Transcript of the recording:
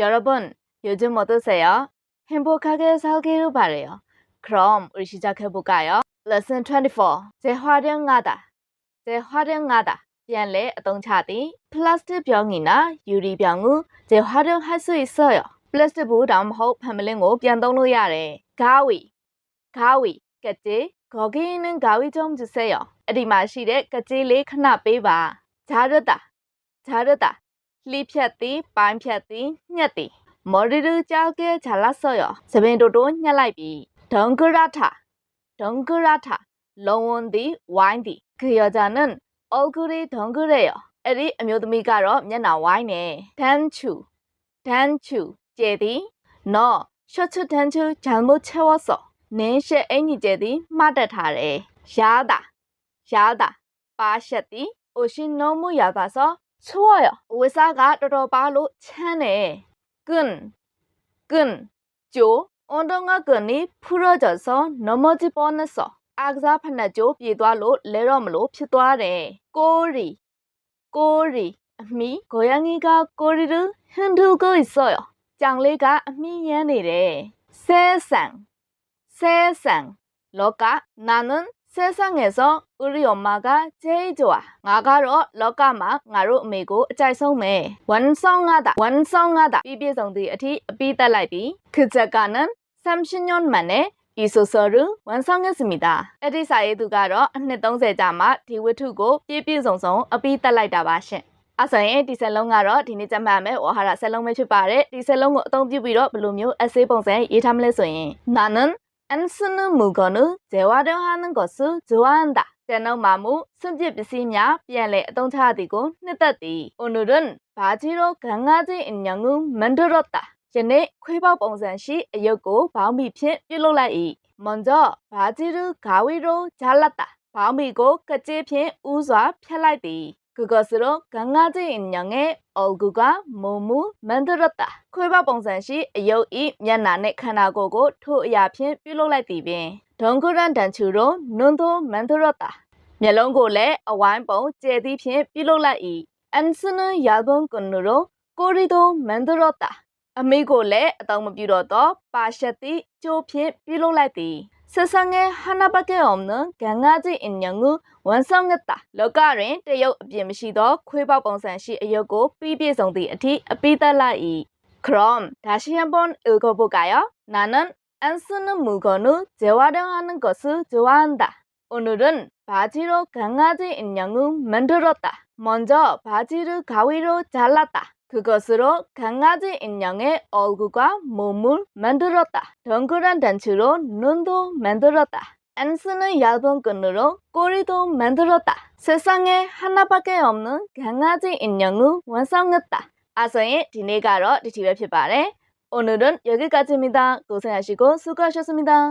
여러분, 요즘 어떠세요? 행복하게 살기를 바래요. 그럼 우리 시작해볼까요? Lesson 24. 재활용하다. 재활용하다. 비안래 동차디 플라스틱 병이나 유리 병을 재활용할 수 있어요. 플라스틱 부담호 판매량을 변동로 야래. 가위. 가위. 그치? 거기 있는 가위 좀 주세요. 어디 마시래? 그치? 리크나 빼봐. 자르다. 자르다. လှိဖြတ်သည်ပိုင်းဖြတ်သည်ညှက်သည်မော်ရီရူကြောက်ကဲဂျာလာဆော့ရသပင်တိုတိုညှက်လိုက်ပြီဒုံကရထဒုံကရထလုံဝန်သည်ဝိုင်းသည်ခရကြနန်အော်ဂူရီဒုံကရဲရအဲ့ဒီအမျိုးသမီးကတော့မျက်နှာဝိုင်းနေတန်ချူတန်ချူကျဲသည်နော်ရှော့ချူတန်ချူဂျန်မိုချဲဝဆော့နင်းရှက်အင်ကြီးကျဲသည်မှတ်တက်ထားတယ်ရာတာရာတာပါရှက်သည်အိုရှင်နိုမူရပါဆော့ 추워요. 의사가 떨어바로 차네. 끈, 끈, 쪼. 엉덩아 끈이 풀어져서 넘어질 뻔했어. 악사 판나죠 비도알로 레럼으로 피도하래. 꼬리, 꼬리. 미 고양이가 꼬리를 흔들고 있어요. 짱리가 미연이래. 세상, 세상. 너가 나는 세상에서 우리 엄마가 제일 좋아. 나가로 너가마 나로 메고 짤송매. 완성하다. 완성하다. 비비성디 어티 비달라이디. 그 작가는 30년 만에 이 소설을 완성했습니다. 에디 사이드가로နှစ် 30ကြာမှဒီဝတ္ထုကိုပြည့်ပြည့်စုံစုံအပြီးတက်လိုက်တာပါရှင်။အဆိုရင်ဒီစက်လုံးကတော့ဒီနေ့ကျမှတ်မယ်ဝါဟာရစက်လုံးပဲဖြစ်ပါတယ်။ဒီစက်လုံးကိုအသုံးပြုပြီးတော့ဘယ်လိုမျိုး essay ပုံစံရေးထားမလဲဆိုရင်나는 안 Anson Mugonu Jewadon Hanan Gosu Juanda တနုံမာမှုစွန့်ပစ်ပစ္စည်းများပြန်လည်အသုံးချသည်ကိုနှစ်သက်သည်။ Onurun Bajiro Gangaji Inyangu Mandorotta ယနေ့ခွေးပေါက်ပုံစံရှိအယုတ်ကိုဘောင်းမီဖြင့်ပြုလုပ်လိုက်၏။မွန်ဂျောဘာဂျီရူဂါဝီရိုဂျာလတ်တာဘောင်းမီကိုကကြေးဖြင့်ဥစွာဖျက်လိုက်သည် 그것으로 강아지 인형의 얼굴과 몸을 만들었다. 콜바 봉산시 여이 면난의 카나고고 토야핀 뾰로라이디빈. 덩그란 단추로 눈도 만들었다. မျက်လုံးကိုလည်းအဝိုင်းပုံကျဲသည့်ဖြင့်ပြုလုပ်လိုက်၏အန်စနရာဘုံကွန်နရိုကိုရီတိုမန်ဒရောတာအမေကိုလည်းအတောင်မပြုတော့တော့ပါရှက်သည့်ကျိုးဖြင့်ပြုလုပ်လိုက်သည် 세상에 하나밖에 없는 강아지 인형을 완성했다. 러가린 대역 어빈 미시더 쾌바 봉산시 에요고 비비성디 아티 아비달라이. 그럼 다시 한번 읽어볼까요? 나는 안 쓰는 물건을 재활용하는 것을 좋아한다. 오늘은 바지로 강아지 인형을 만들었다. 먼저 바지를 가위로 잘랐다. 그것으로 강아지 인형의 얼굴과 몸을 만들었다. 동그란 단추로 눈도 만들었다. 안 쓰는 얇은 끈으로 꼬리도 만들었다. 세상에 하나밖에 없는 강아지 인형을 완성했다. 아서의 디네가로 디티베 피바레 오늘은 여기까지입니다. 고생하시고 수고하셨습니다.